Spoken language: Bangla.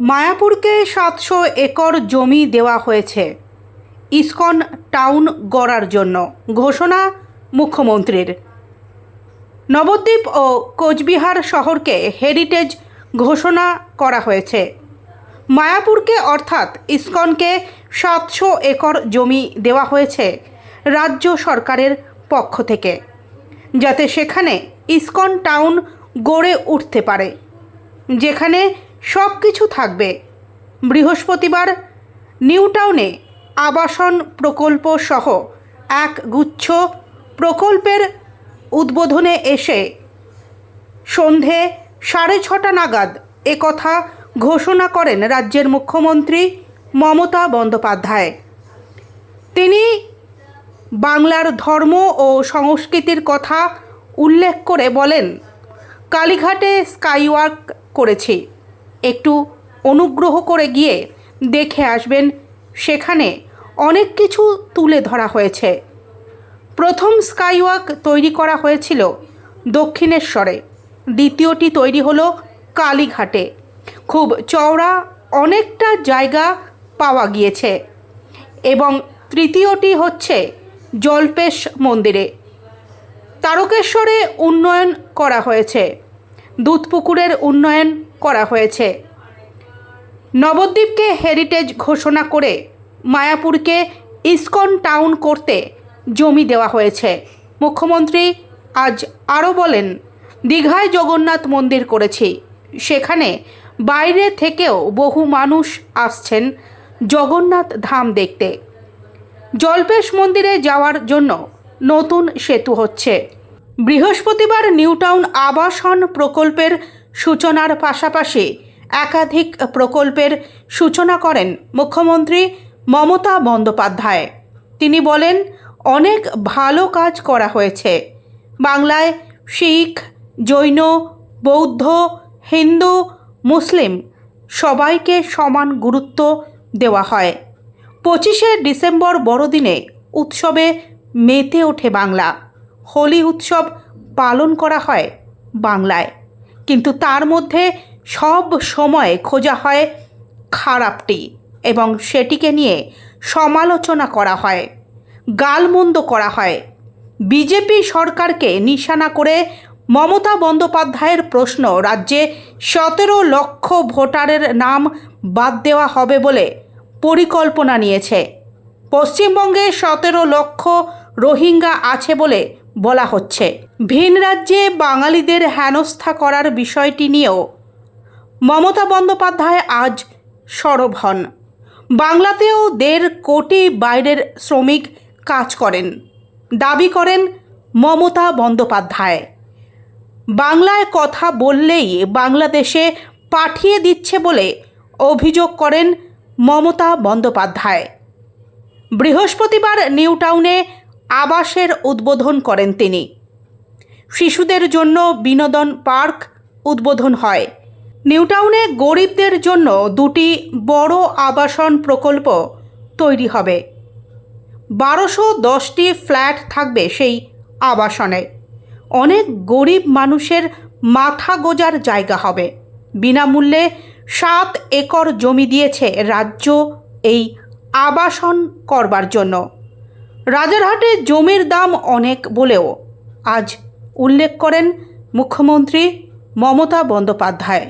মায়াপুরকে সাতশো একর জমি দেওয়া হয়েছে। ইসকন টাউন গড়ার জন্য। ঘোষণা মুখ্যমন্ত্রীর। নবদ্বীপ ও কোচবিহার শহরকে হেরিটেজ ঘোষণা করা হয়েছে। মায়াপুরকে অর্থাৎ ইসকনকে সাতশো একর জমি দেওয়া হয়েছে রাজ্য সরকারের পক্ষ থেকে, যাতে সেখানে ইসকন টাউন গড়ে উঠতে পারে, যেখানে সব কিছু থাকবে। বৃহস্পতিবার নিউটাউনে আবাসন প্রকল্প সহ এক গুচ্ছ প্রকল্পের উদ্বোধনে এসে সন্ধে সাড়ে ছটা নাগাদ একথা ঘোষণা করেন রাজ্যের মুখ্যমন্ত্রী মমতা বন্দ্যোপাধ্যায়। তিনি বাংলার ধর্ম ও সংস্কৃতির কথা উল্লেখ করে বলেন, কালীঘাটে স্কাইওয়াক করেছি। একটু অনুগ্রহ করে গিয়ে দেখে আসবেন। সেখানে অনেক কিছু তুলে ধরা হয়েছে। প্রথম স্কাইওয়াক তৈরি করা হয়েছিল দক্ষিণেশ্বরে। দ্বিতীয়টি তৈরি হলো কালীঘাটে। খুব চওড়া অনেকটা জায়গা পাওয়া গিয়েছে। এবং তৃতীয়টি হচ্ছে জলপেশ মন্দিরে। তারকেশ্বরে উন্নয়ন করা হয়েছে। দুধপুকুরের উন্নয়ন করা হয়েছে। নবদ্বীপকে হেরিটেজ ঘোষণা করে মায়াপুরকে ইসকন টাউন করতে জমি দেওয়া হয়েছে। মুখ্যমন্ত্রী আজ আরও বলেন, দীঘায় জগন্নাথ মন্দির করেছি। সেখানে বাইরে থেকেও বহু মানুষ আসছেন জগন্নাথ ধাম দেখতে। জলপেশ মন্দিরে যাওয়ার জন্য নতুন সেতু হচ্ছে। বৃহস্পতিবার নিউটাউন আবাসন প্রকল্পের সূচনার পাশাপাশি একাধিক প্রকল্পের সূচনা করেন মুখ্যমন্ত্রী মমতা বন্দ্যোপাধ্যায়। তিনি বলেন, অনেক ভালো কাজ করা হয়েছে। বাংলায় শিখ, জৈন, বৌদ্ধ, হিন্দু, মুসলিম সবাইকে সমান গুরুত্ব দেওয়া হয়। পঁচিশে ডিসেম্বর বড়দিনে উৎসবে মেতে ওঠে বাংলা। হোলি উৎসব পালন করা হয় বাংলায়। কিন্তু তার মধ্যে সব সময় খোঁজা হয় খারাপটি এবং সেটিকে নিয়ে সমালোচনা করা হয়, গালমন্দ করা হয়। বিজেপি সরকারকে নিশানা করে মমতা বন্দ্যোপাধ্যায়ের প্রশ্ন রাজ্যে সতেরো লক্ষ ভোটারের নাম বাদ দেওয়া হবে বলে পরিকল্পনা নিয়েছে। পশ্চিমবঙ্গে সতেরো লক্ষ রোহিঙ্গা আছে বলে বলা হচ্ছে। ভিন রাজ্যে বাঙালিদের হেনস্থা করার বিষয়টি নিয়েও মমতা বন্দ্যোপাধ্যায় আজ সরব হন। বাংলাতেও দেড় কোটি বাইরের শ্রমিক কাজ করেন। দাবি করেন মমতা বন্দ্যোপাধ্যায়। বাংলায় কথা বললেই বাংলাদেশে পাঠিয়ে দিচ্ছে বলে অভিযোগ করেন মমতা বন্দ্যোপাধ্যায়। বৃহস্পতিবার নিউ টাউনে আবাসের উদ্বোধন করেন তিনি। শিশুদের জন্য বিনোদন পার্ক উদ্বোধন হয়। নিউটাউনে গরিবদের জন্য দুটি বড় আবাসন প্রকল্প তৈরি হবে। বারোশো দশটি ফ্ল্যাট থাকবে সেই আবাসনে। অনেক গরিব মানুষের মাথা গোজার জায়গা হবে। বিনামূল্যে সাত একর জমি দিয়েছে রাজ্য এই আবাসন করবার জন্য। রাজারহাটে জমির দাম অনেক বলেও আজ উল্লেখ করেন মুখ্যমন্ত্রী মমতা বন্দ্যোপাধ্যায়।